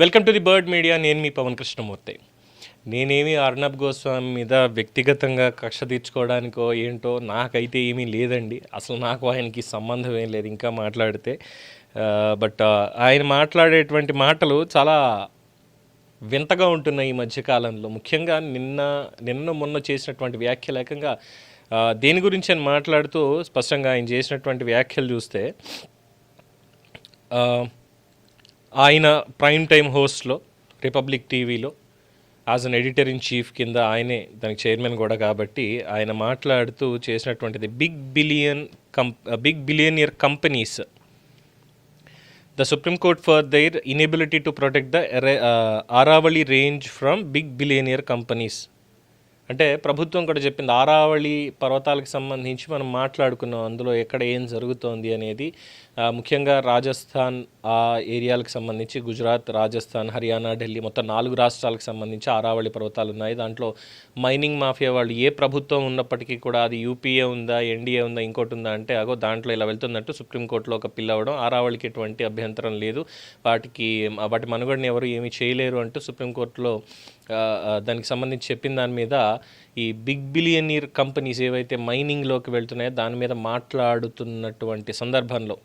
Welcome to the bird media. నేను మీ పవన్ కృష్ణమూర్తి. నేనేమి అర్ణబ్ గోస్వామి మీద వ్యక్తిగతంగా కక్ష తీర్చుకోవడానికో ఏంటో నాకైతే ఏమీ లేదండి. అసలు నాకు ఆయనకి సంబంధం ఏం లేదు ఇంకా మాట్లాడితే. బట్ ఆయన మాట్లాడేటువంటి మాటలు చాలా వింతగా ఉంటున్నాయి ఈ మధ్యకాలంలో ముఖ్యంగా నిన్న నిన్న మొన్న చేసినటువంటి వ్యాఖ్యలు ఏకంగా దేని గురించి అని మాట్లాడుతూ స్పష్టంగా ఆయన చేసినటువంటి వ్యాఖ్యలు చూస్తే ఆయన ప్రైమ్ టైం హోస్ట్లో రిపబ్లిక్ టీవీలో as an editor in chief కింద ఆయనే దానికి చైర్మన్ కూడా కాబట్టి ఆయన మాట్లాడుతూ చేసినటువంటిది big billion come uh, big billionaire companies. The supreme court for their inability to protect the uh, Aravalli range from big billionaire companies. అంటే ప్రభుత్వం కూడా చెప్పింది ఆరావళి పర్వతాలకు సంబంధించి మనం మాట్లాడుకున్నాం అందులో ఎక్కడ ఏం జరుగుతోంది అనేది ముఖ్యంగా రాజస్థాన్ ఆ ఏరియాలకు సంబంధించి గుజరాత్ రాజస్థాన్ హర్యానా ఢిల్లీ మొత్తం నాలుగు రాష్ట్రాలకు సంబంధించి ఆరావళి పర్వతాలు ఉన్నాయి. దాంట్లో మైనింగ్ మాఫియా వాళ్ళు ఏ ప్రభుత్వం ఉన్నప్పటికీ కూడా అది యూపీఏ ఉందా ఎన్డీఏ ఉందా ఇంకోటి ఉందా అంటే అగో దాంట్లో ఇలా వెళ్తున్నట్టు సుప్రీంకోర్టులో ఒక పిల్లవడం ఆరావళికి ఎటువంటి అభ్యంతరం లేదు. వాటికి వాటి మనుగడని ఎవరు ఏమీ చేయలేరు అంటూ సుప్రీంకోర్టులో దానికి సంబంధించి చెప్పిన దాని మీద ఈ బిగ్ బిలియనీర్ కంపెనీస్ ఏవైతే మైనింగ్లోకి వెళ్తున్నాయో దాని మీద మాట్లాడుతున్నటువంటి సందర్భంలో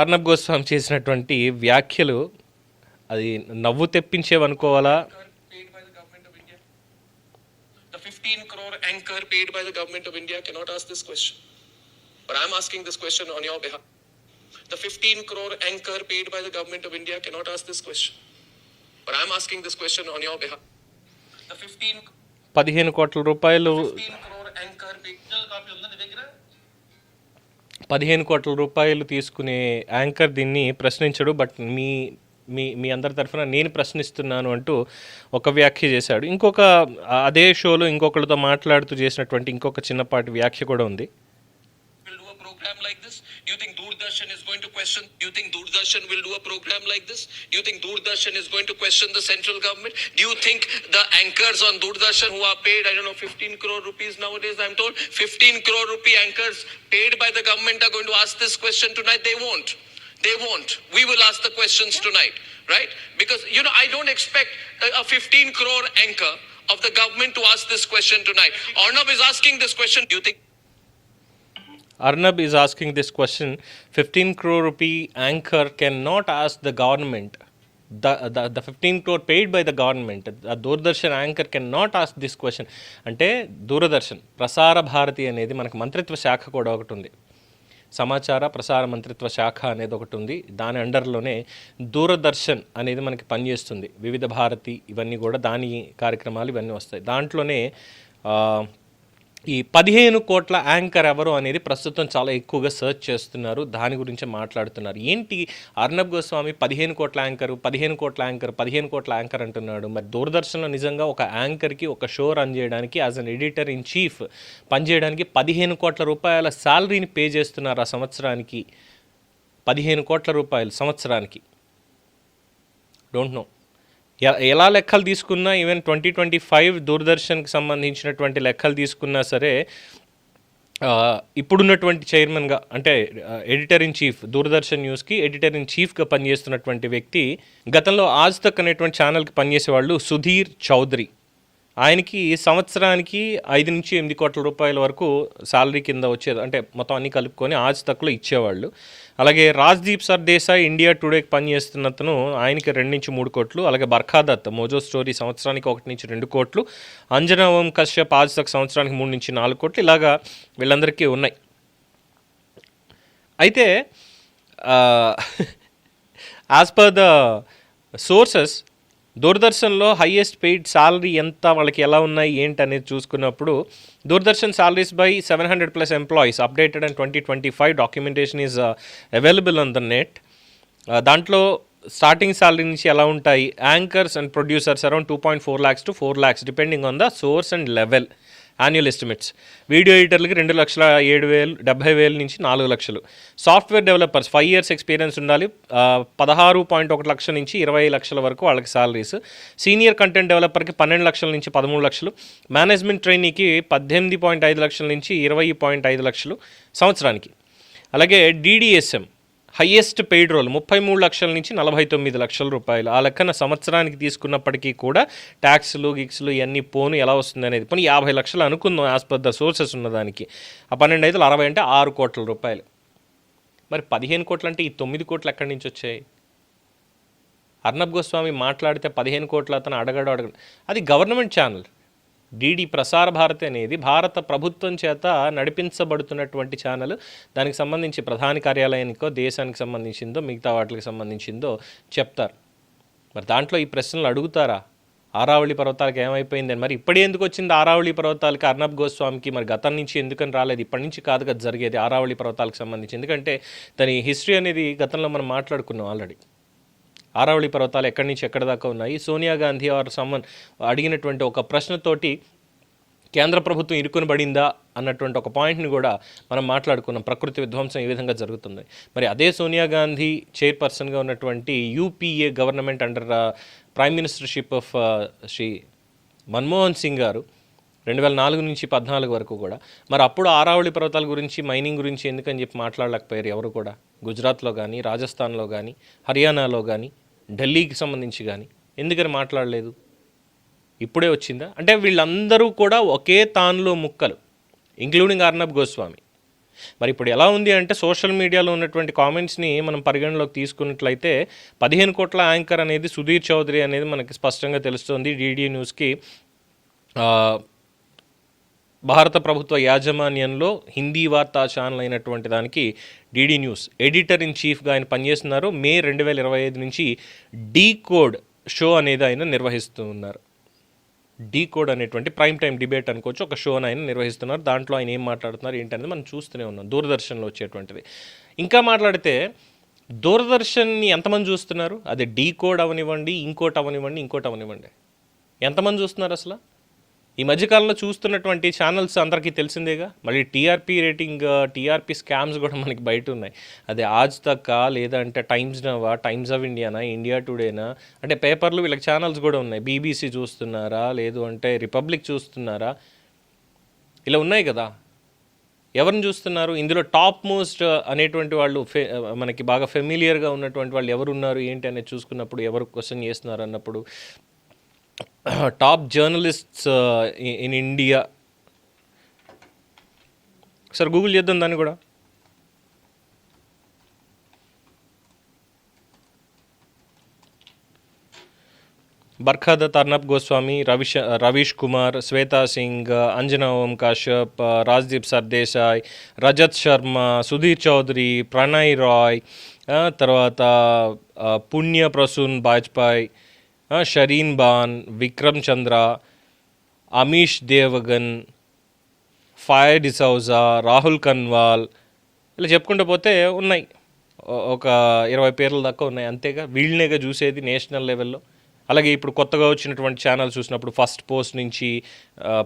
అర్నబ్ గోస్వామి చేసినటువంటి వ్యాఖ్యలు అది నవ్వు తెప్పించేవనుకోవాలా paid by the government of India? The 15 crore anchor paid by the government of India cannot ask this question. But I'm asking this question on your behalf. The 15 crore anchor paid by the government of India cannot ask this question. But I'm asking this question on your behalf. The 15, పదిహేను కోట్ల రూపాయలు 15 crore anchor paid. పదిహేను కోట్ల రూపాయలు తీసుకునే anchor దీన్ని ప్రశ్నించడు but మీ మీ మీ అందరి తరఫున నేను ప్రశ్నిస్తున్నాను అంటూ ఒక వ్యాఖ్య చేశాడు. ఇంకొక అదే షోలో ఇంకొకరితో మాట్లాడుతూ చేసినటువంటి ఇంకొక చిన్నపాటి వ్యాఖ్య కూడా ఉంది. Will do a program like this? Do you think Doordarshan is going to question? Do you think Doordarshan will do a program like this? Do you think Doordarshan is going to question the central government? Do you think the anchors on Doordarshan who are paid, I don't know, 15 crore rupees nowadays, I'm told, 15 crore rupee anchors paid by the government are going to ask this question tonight? They won't. They won't. We will ask the questions tonight, right? Because, you know, I don't expect a, a 15 crore anchor of the government to ask this question tonight. Arnab is asking this question. Do you think Arnab is asking this question 15 crore rupee anchor cannot ask the government. The, the, the 15 crore paid by the government, the Doordarshan anchor can not ask this question అంటే దూరదర్శన్ ప్రసార భారతి అనేది మనకు మంత్రిత్వ శాఖ కూడా ఒకటి ఉంది సమాచార ప్రసార మంత్రిత్వ శాఖ అనేది ఒకటి ఉంది దాని అండర్లోనే దూరదర్శన్ అనేది మనకి పనిచేస్తుంది వివిధ భారతి ఇవన్నీ కూడా దాని కార్యక్రమాలు ఇవన్నీ వస్తాయి దాంట్లోనే ఈ పదిహేను కోట్ల యాంకర్ ఎవరు అనేది ప్రస్తుతం చాలా ఎక్కువగా సెర్చ్ చేస్తున్నారు. దాని గురించి మాట్లాడుతున్నారు. ఏంటి అర్ణబ్ గోస్వామి పదిహేను కోట్ల యాంకర్ పదిహేను కోట్ల యాంకర్ పదిహేను కోట్ల యాంకర్ అంటున్నాడు. మరి దూరదర్శన్లో నిజంగా ఒక యాంకర్కి ఒక షో రన్ చేయడానికి as an editor in chief పనిచేయడానికి పదిహేను కోట్ల రూపాయల శాలరీని పే చేస్తున్నారు ఆ సంవత్సరానికి. పదిహేను కోట్ల రూపాయలు సంవత్సరానికి. Don't know. ఎలా లెక్కలు తీసుకున్నా ఈవెన్ ట్వంటీ ట్వంటీ ఫైవ్ దూరదర్శన్కి సంబంధించినటువంటి లెక్కలు తీసుకున్నా సరే ఇప్పుడున్నటువంటి చైర్మన్గా అంటే ఎడిటర్ ఇన్ చీఫ్ దూరదర్శన్ న్యూస్కి ఎడిటర్ ఇన్ చీఫ్గా పనిచేస్తున్నటువంటి వ్యక్తి గతంలో ఆజ్ తక్ అనేటువంటి ఛానల్కి పనిచేసేవాళ్ళు సుధీర్ చౌదరి. ఆయనకి సంవత్సరానికి ఐదు నుంచి ఎనిమిది కోట్ల రూపాయల వరకు శాలరీ కింద వచ్చేది అంటే మొత్తం అన్ని కలుపుకొని ఆజ్ తక్కువలో ఇచ్చేవాళ్ళు. అలాగే రాజ్దీప్ సర్దేశాయ్ ఇండియా టుడేకి పనిచేస్తున్న అతను ఆయనకి రెండు నుంచి మూడు కోట్లు అలాగే బర్ఖాదత్ మోజో స్టోరీ సంవత్సరానికి ఒకటి నుంచి రెండు కోట్లు అంజనా ఓం కశ్యప్ ఆజ్ తక్ సంవత్సరానికి మూడు నుంచి నాలుగు కోట్లు ఇలాగా వీళ్ళందరికీ ఉన్నాయి. అయితే యాజ్ పర్ ద సోర్సెస్ దూరదర్శన్లో హైయెస్ట్ పెయిడ్ శాలరీ ఎంత వాళ్ళకి ఎలా ఉన్నాయి ఏంటి అనేది చూసుకున్నప్పుడు Doordarshan salaries by seven hundred plus employees updated and twenty twenty five documentation is available on the net దాంట్లో స్టార్టింగ్ సాలరీ నుంచి ఎలా ఉంటాయి anchors and producers around two point four lakhs to four lakhs depending on the source and level annual estimates video ఎడిటర్లకి రెండు లక్షల ఏడు వేలు డెబ్బై వేలు నుంచి నాలుగు లక్షలు. Software developers five years experience ఉండాలి. పదహారు పాయింట్ ఒకటి లక్షల నుంచి ఇరవై లక్షల వరకు వాళ్ళకి సాలరీస్ సీనియర్ కంటెంట్ డెవలపర్కి పన్నెండు లక్షల నుంచి పదమూడు లక్షలు. మేనేజ్మెంట్ ట్రైనీకి పద్దెనిమిది పాయింట్ ఐదు లక్షల నుంచి ఇరవై పాయింట్ ఐదు లక్షలు సంవత్సరానికి. అలాగే డీడీఎస్ఎం హయ్యెస్ట్ పెయిడ్ రోల్ ముప్పై మూడు లక్షల నుంచి నలభై తొమ్మిది లక్షల రూపాయలు. ఆ లెక్కన సంవత్సరానికి తీసుకున్నప్పటికీ కూడా ట్యాక్స్లు గిక్స్లు ఇవన్నీ పోను ఎలా వస్తుంది అనేది పోనీ యాభై లక్షలు అనుకుందాం యాజ్ పర్ ద సోర్సెస్ ఉన్నదానికి. ఆ పన్నెండు ఐదులు అరవై అంటే ఆరు కోట్ల రూపాయలు. మరి పదిహేను కోట్లు అంటే ఈ తొమ్మిది కోట్లు ఎక్కడి నుంచి వచ్చాయి? అర్నబ్ గోస్వామి మాట్లాడితే పదిహేను కోట్ల అతను అడగడు అడగడు. అది government channel. DD Prasar Bharati అనేది భారత ప్రభుత్వం చేత నడిపించబడుతున్నటువంటి ఛానల్ దానికి సంబంధించి ప్రధాని కార్యాలయానికో దేశానికి సంబంధించిందో మిగతా వాటికి సంబంధించిందో చెప్తారు. మరి దాంట్లో ఈ ప్రశ్నలు అడుగుతారా? ఆరావళి పర్వతాలకు ఏమైపోయిందని? మరి ఇప్పుడే ఎందుకు వచ్చింది ఆరావళి పర్వతాలకి? అర్ణబ్ గోస్వామికి మరి గతం నుంచి ఎందుకని రాలేదు? ఇప్పటి నుంచి కాదు కదా జరిగేది ఆరావళి పర్వతాలకు సంబంధించి. ఎందుకంటే దాని హిస్టరీ అనేది గతంలో మనం మాట్లాడుకున్నాం ఆల్రెడీ ఆరావళి పర్వతాలు ఎక్కడి నుంచి ఎక్కడి దాకా ఉన్నాయి? సోనియా గాంధీ ఆర్ సమ్మన్ అడిగినటువంటి ఒక ప్రశ్నతోటి కేంద్ర ప్రభుత్వం ఇరుకుని పడిందా అన్నటువంటి ఒక పాయింట్ని కూడా మనం మాట్లాడుకున్నాం. ప్రకృతి విధ్వంసం ఈ విధంగా జరుగుతుంది. మరి అదే సోనియా గాంధీ చైర్పర్సన్గా ఉన్నటువంటి UPA government under prime ministership of Shri Manmohan Singh గారు రెండు వేల నాలుగు నుంచి పద్నాలుగు వరకు కూడా మరి అప్పుడు ఆరావళి పర్వతాల గురించి మైనింగ్ గురించి ఎందుకని చెప్పి మాట్లాడలేకపోయారు ఎవరు కూడా? గుజరాత్లో కానీ రాజస్థాన్లో కానీ హర్యానాలో కానీ ఢిల్లీకి సంబంధించి కానీ ఎందుకని మాట్లాడలేదు? ఇప్పుడే వచ్చిందా? అంటే వీళ్ళందరూ కూడా ఒకే తాన్లో ముక్కలు ఇంక్లూడింగ్ అర్నబ్ గోస్వామి. మరి ఇప్పుడు ఎలా ఉంది అంటే సోషల్ మీడియాలో ఉన్నటువంటి కామెంట్స్ని మనం పరిగణలోకి తీసుకున్నట్లయితే పదిహేను కోట్ల యాంకర్ అనేది సుధీర్ చౌదరి అనేది మనకి స్పష్టంగా తెలుస్తుంది. డీడీ న్యూస్కి భారత ప్రభుత్వ యాజమాన్యంలో హిందీ వార్తా ఛానల్ అయినటువంటి దానికి డీడీ న్యూస్ ఎడిటర్ ఇన్ చీఫ్గా ఆయన పనిచేస్తున్నారు. మే రెండు వేల ఇరవై ఐదు నుంచి డీ కోడ్ షో అనేది ఆయన నిర్వహిస్తూ ఉన్నారు డీ కోడ్ అనేటువంటి ప్రైమ్ టైం డిబేట్ అనుకోవచ్చు. ఒక షోని ఆయన నిర్వహిస్తున్నారు. దాంట్లో ఆయన ఏం మాట్లాడుతున్నారు ఏంటనేది మనం చూస్తూనే ఉన్నాం. దూరదర్శన్లో వచ్చేటువంటిది. ఇంకా మాట్లాడితే దూరదర్శన్ని ఎంతమంది చూస్తున్నారు? అది డీ కోడ్ అవనివ్వండి ఇంకోటి అవనివ్వండి ఇంకోటి అవనివ్వండి. ఎంతమంది చూస్తున్నారు అసలు? ఈ మధ్యకాలంలో చూస్తున్నటువంటి ఛానల్స్ అందరికీ తెలిసిందేగా? మళ్ళీ టీఆర్పీ రేటింగ్ టీఆర్పీ స్కామ్స్ కూడా మనకి బయట ఉన్నాయి. అది ఆజ్ తక్క లేదంటే టైమ్స్ నవా టైమ్స్ ఆఫ్ ఇండియానా ఇండియా టుడేనా అంటే పేపర్లు వీళ్ళకి ఛానల్స్ కూడా ఉన్నాయి. బీబీసీ చూస్తున్నారా? లేదు అంటే రిపబ్లిక్ చూస్తున్నారా? ఇలా ఉన్నాయి కదా. ఎవరిని చూస్తున్నారు? ఇందులో టాప్ మోస్ట్ అనేటువంటి వాళ్ళు ఫె మనకి బాగా ఫెమిలియర్గా ఉన్నటువంటి వాళ్ళు ఎవరు ఉన్నారు ఏంటి అనేది చూసుకున్నప్పుడు ఎవరు క్వశ్చన్ చేస్తున్నారు అన్నప్పుడు top journalists uh, in India. Sir Google చేద్దాం దాన్ని కూడా. బర్ఖాదత్ తర్నబ్ గోస్వామి రవిష రవీష్ కుమార్ శ్వేతా సింగ్ అంజనా ఓం కాశ్యప్ రాజ్దీప్ సర్దేశాయ్ రజత్ శర్మ సుధీర్ చౌదరి ప్రణయ్ రాయ్ తర్వాత పుణ్య ప్రసూన్ బాజ్పాయ్ షరీన్ బాన్ విక్రమ్ చంద్ర అమీష్ దేవగన్ ఫైర్ డిసౌజా రాహుల్ కన్వాల్ ఇలా చెప్పుకుంటూ పోతే ఉన్నాయి. ఒక ఇరవై పేర్ల దాకా ఉన్నాయి. అంతేగా వీళ్ళనేగా చూసేది నేషనల్ లెవెల్లో. అలాగే ఇప్పుడు కొత్తగా వచ్చినటువంటి ఛానల్ చూసినప్పుడు ఫస్ట్ పోస్ట్ నుంచి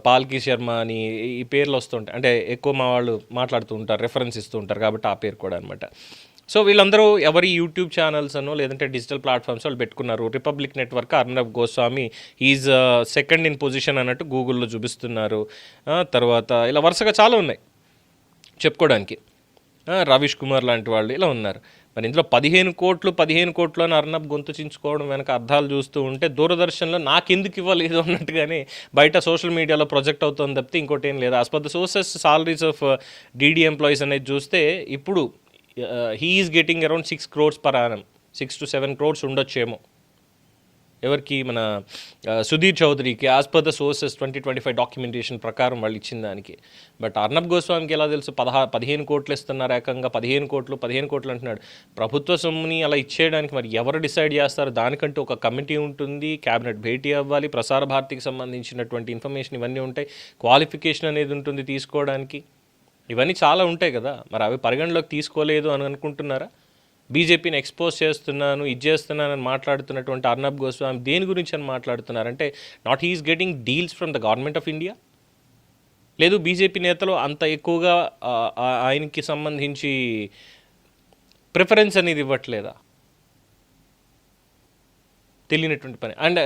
పాల్కి శర్మ అని ఈ పేర్లు వస్తుంటాయి. అంటే ఎక్కువ మా వాళ్ళు మాట్లాడుతూ ఉంటారు రెఫరెన్స్ ఇస్తూ ఉంటారు కాబట్టి ఆ పేరు కూడా అనమాట సో వీళ్ళందరూ ఎవరి యూట్యూబ్ ఛానల్స్ అనో లేదంటే డిజిటల్ ప్లాట్ఫామ్స్ వాళ్ళు పెట్టుకున్నారు. Republic network Arnab Goswami is second in position అన్నట్టు గూగుల్లో చూపిస్తున్నారు. తర్వాత ఇలా వరుసగా చాలా ఉన్నాయి. చెప్పుకోవడానికి. రవీష్ కుమార్ లాంటి వాళ్ళు ఇలా ఉన్నారు. మరి ఇందులో పదిహేను కోట్లు పదిహేను కోట్లు అని అర్ణబ్ గొంతు చించుకోవడం వెనక అర్థాలు చూస్తూ ఉంటే దూరదర్శన్లో నాకెందుకు ఇవ్వలేదు అన్నట్టుగానే బయట సోషల్ మీడియాలో ప్రొజెక్ట్ అవుతుంది తప్పితే ఇంకోటి ఏం లేదు. As per the sources salaries of DD employees అనేది చూస్తే ఇప్పుడు he is getting around six crores per annum six to seven crores ఉండొచ్చేమో. ఎవరికి మన uh, Sudhir చౌదరికి as per the sources twenty twenty five documentation ప్రకారం వాళ్ళు ఇచ్చిన దానికి. బట్ అర్ణబ్ గోస్వామికి ఎలా తెలుసు? పదహా పదిహేను కోట్లు ఇస్తున్నారు ఏకంగా. పదిహేను కోట్లు పదిహేను కోట్లు అంటున్నాడు. ప్రభుత్వ సొమ్ముని అలా ఇచ్చేయడానికి మరి ఎవరు డిసైడ్ చేస్తారు? దానికంటూ ఒక కమిటీ ఉంటుంది. క్యాబినెట్ భేటీ అవ్వాలి. ప్రసార భారతికి సంబంధించినటువంటి ఇన్ఫర్మేషన్ ఇవన్నీ ఉంటాయి. క్వాలిఫికేషన్ అనేది ఉంటుంది తీసుకోవడానికి. ఇవన్నీ చాలా ఉంటాయి కదా. మరి అవి పరిగణలోకి తీసుకోలేదు అని అనుకుంటున్నారా? బీజేపీని ఎక్స్పోజ్ చేస్తున్నాను ఇది చేస్తున్నాను అని మాట్లాడుతున్నటువంటి అర్నబ్ గోస్వామి దేని గురించి అని మాట్లాడుతున్నారంటే not he's getting deals from the government of India లేదు బీజేపీ నేతలు అంత ఎక్కువగా ఆయనకి సంబంధించి ప్రిఫరెన్స్ అనేది ఇవ్వట్లేదా? తెలియనటువంటి పని. అండ్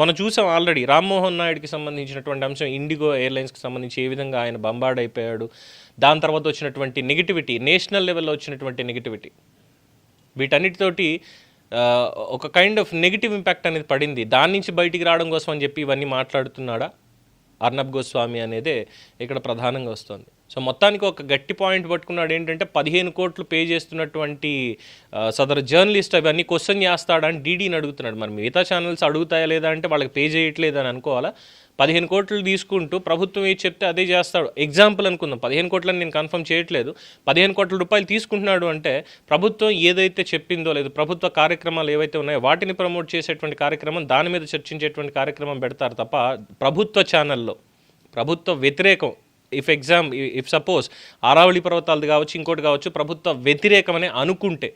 మనం చూసాం ఆల్రెడీ రామ్మోహన్ నాయుడుకి సంబంధించినటువంటి అంశం ఇండిగో ఎయిర్లైన్స్కి సంబంధించి ఏ విధంగా ఆయన బంబార్డ్ అయిపోయాడు దాని తర్వాత వచ్చినటువంటి నెగిటివిటీ నేషనల్ లెవెల్లో వచ్చినటువంటి నెగిటివిటీ. వీటన్నిటితోటి ఒక కైండ్ ఆఫ్ నెగిటివ్ ఇంపాక్ట్ అనేది పడింది. దాని నుంచి బయటికి రావడం కోసం అని చెప్పి ఇవన్నీ మాట్లాడుతున్నాడా? అర్నబ్ గోస్వామి అనేదే ఇక్కడ ప్రధానంగా వస్తుంది. సో మొత్తానికి ఒక గట్టి పాయింట్ పట్టుకున్నాడు ఏంటంటే పదిహేను కోట్లు పే చేస్తున్నటువంటి సదరు జర్నలిస్ట్ అవన్నీ క్వశ్చన్ చేస్తాడని డీడీని అడుగుతున్నాడు. మరి మిగతా ఛానల్స్ అడుగుతాయా లేదా అంటే వాళ్ళకి పే చేయట్లేదు అని అనుకోవాలా? పదిహేను కోట్లు తీసుకుంటూ ప్రభుత్వం ఏది చెప్తే అదే చేస్తాడు. ఎగ్జాంపుల్ అనుకుందాం. పదిహేను కోట్లని నేను కన్ఫర్మ్ చేయట్లేదు. పదిహేను కోట్ల రూపాయలు తీసుకుంటున్నాడు అంటే ప్రభుత్వం ఏదైతే చెప్పిందో లేదు ప్రభుత్వ కార్యక్రమాలు ఏవైతే ఉన్నాయో వాటిని ప్రమోట్ చేసేటువంటి కార్యక్రమం దాని మీద చర్చించేటువంటి కార్యక్రమం పెడతారు తప్ప ప్రభుత్వ ఛానల్లో ప్రభుత్వ వ్యతిరేకం if exam if suppose Aravalli పర్వతాలది కావచ్చు ఇంకోటి కావచ్చు ప్రభుత్వ వ్యతిరేకమని అనుకుంటే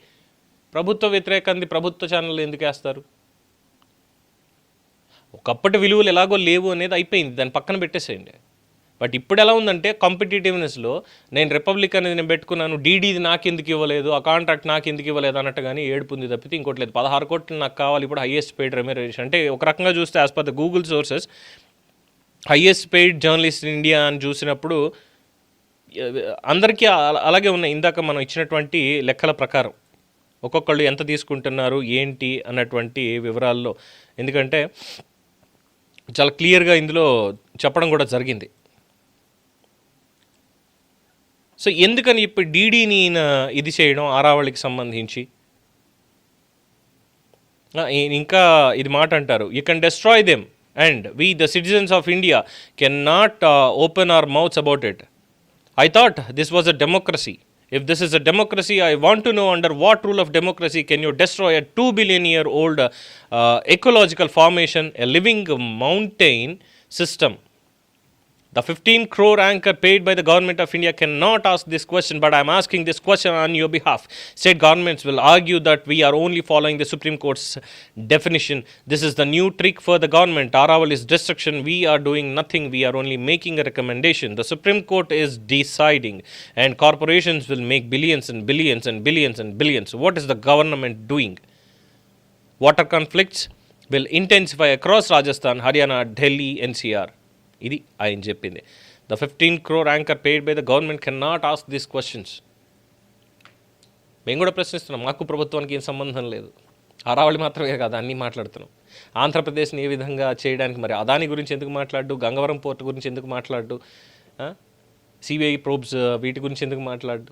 ప్రభుత్వ వ్యతిరేకంది ప్రభుత్వ ఛానల్ ఎందుకు వేస్తారు? ఒకప్పటి విలువలు ఎలాగో లేవు అనేది అయిపోయింది దాన్ని పక్కన పెట్టేసేయండి. బట్ ఇప్పుడు ఎలా ఉందంటే కాంపిటేటివ్నెస్లో నేను రిపబ్లిక్ అనేది నేను పెట్టుకున్నాను డీడీది నాకు ఎందుకు ఇవ్వలేదు ఆ కాంట్రాక్ట్ నాకు ఎందుకు ఇవ్వలేదు అన్నట్టు కానీ ఏడుపుంది తప్పితే ఇంకోటి లేదు. పదహారు కోట్లు నాకు కావాలి ఇప్పుడు హైయెస్ట్ పెయిడ్ రెమ్యూరేషన్ అంటే ఒక రకంగా చూస్తే as per the Google sources highest paid journalist in India అని చూసినప్పుడు అందరికీ అలాగే ఉన్నాయి. ఇందాక మనం ఇచ్చినటువంటి లెక్కల ప్రకారం. ఒక్కొక్కళ్ళు ఎంత తీసుకుంటున్నారు ఏంటి అన్నటువంటి వివరాల్లో. ఎందుకంటే చాలా క్లియర్గా ఇందులో చెప్పడం కూడా జరిగింది. సో ఎందుకని ఇప్పుడు డీడీని ఇది చేయడం ఆరావళికి సంబంధించి? ఇంకా ఇది మాట అంటారు you can destroy them And we, the citizens of India, cannot uh, open our mouths about it. I thought this was a democracy. If this is a democracy, I want to know under what rule of democracy can you destroy a 2 billion year old uh, ecological formation, a living mountain system? The 15 crore anchor paid by the government of India cannot ask this question, but I am asking this question on your behalf. State governments will argue that we are only following the Supreme Court's definition. This is the new trick for the government. Araval is destruction. We are doing nothing. We are only making a recommendation. The Supreme Court is deciding, and corporations will make billions and billions and billions and billions. What is the government doing? Water conflicts will intensify across Rajasthan, Haryana, Delhi, NCR. ఇది ఆయన చెప్పింది. The fifteen crore anchor paid by the government can not ask these questions మేము కూడా ప్రశ్నిస్తున్నాం మాకు ప్రభుత్వానికి ఏం సంబంధం లేదు. అరావళి మాత్రమే కాదు అన్నీ మాట్లాడుతున్నాం. ఆంధ్రప్రదేశ్ని ఏ విధంగా చేయడానికి మరి అదాని గురించి ఎందుకు మాట్లాడు గంగవరం పోర్ట్ గురించి ఎందుకు మాట్లాడు సిబిఐ ప్రోబ్స్ వీటి గురించి ఎందుకు మాట్లాడు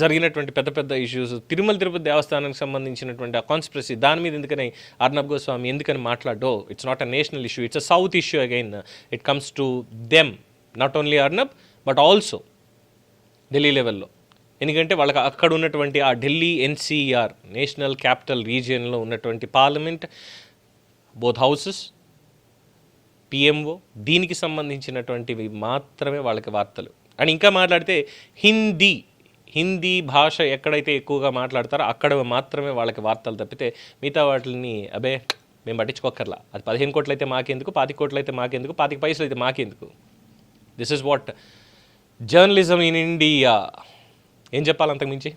జరిగినటువంటి పెద్ద పెద్ద ఇష్యూస్ తిరుమల తిరుపతి దేవస్థానానికి సంబంధించినటువంటి ఆ కాన్స్పిరసీ దాని మీద ఎందుకని అర్నబ్ గోస్వామి ఎందుకని మాట్లాడో it's not a national issue it's a south issue again it comes to them not only Arnab but also Delhi లెవెల్లో. ఎందుకంటే వాళ్ళకి అక్కడ ఉన్నటువంటి ఆ ఢిల్లీ ఎన్సీఆర్ నేషనల్ క్యాపిటల్ రీజియన్లో ఉన్నటువంటి పార్లమెంట్ బోత్ హౌసెస్ పిఎంఓ దీనికి సంబంధించినటువంటివి మాత్రమే వాళ్ళకి వార్తలు. అండ్ ఇంకా మాట్లాడితే హిందీ హిందీ భాష ఎక్కడైతే ఎక్కువగా మాట్లాడతారో అక్కడ మాత్రమే వాళ్ళకి వార్తలు తప్పితే మిగతా వాటిని అబే మేము పట్టించుకోకర్లా అది పదిహేను కోట్లు అయితే మాకెందుకు పాతిక కోట్లు అయితే మాకెందుకు పాతిక పైసలు అయితే మాకెందుకు? This is what journalism in India ఏం చెప్పాలి అంతకుమించి?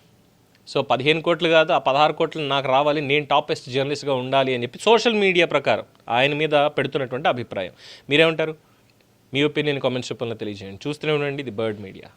సో పదిహేను కోట్లు కాదు ఆ పదహారు కోట్లు నాకు రావాలి నేను టాపెస్ట్ జర్నలిస్ట్గా ఉండాలి అని చెప్పి సోషల్ మీడియా ప్రకారం ఆయన మీద పెడుతున్నటువంటి అభిప్రాయం. మీరేమంటారు? మీ ఒపీనియన్ కామెంట్స్ రూపంలో తెలియజేయండి. చూస్తూనే ఉండండి ది బర్డ్ మీడియా